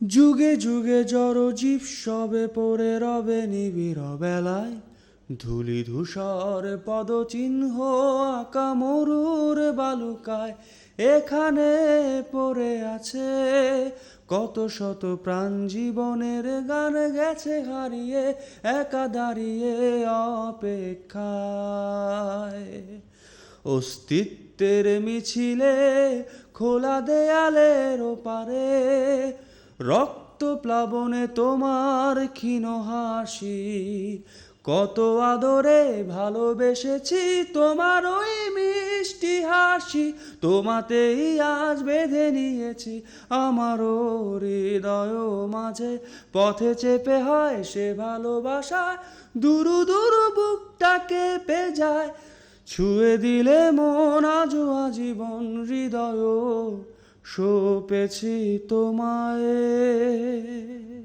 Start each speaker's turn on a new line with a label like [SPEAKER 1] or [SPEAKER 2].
[SPEAKER 1] যুগে যুগে জড় জীব সবে পড়ে রবে নিবিড় বেলায়। ধুলি ধূসর পদচিহ্ন আঁকা মরুর বালুকায়। এখানে পড়ে আছে কত শত প্রাণ জীবনের গান গেছে হারিয়ে, একা দাঁড়িয়ে অপেক্ষায়। অস্তিত্বের মিছিলে খোলা দেয়ালের ওপারে রক্ত প্লাবনে তোমার ক্ষীণ হাসি। কত আদরে ভালোবেসেছি তোমার ওই মিষ্টি হাসি। তোমাতেই আজ বেঁধে নিয়েছি আমারও হৃদয় মাঝে। পথে চেপে হয় সে ভালোবাসা, দুরু দুরু বুকটাকে পে যায়। ছুঁয়ে দিলে মন আজও আজীবন হৃদয়। সোপেছি তোমায়।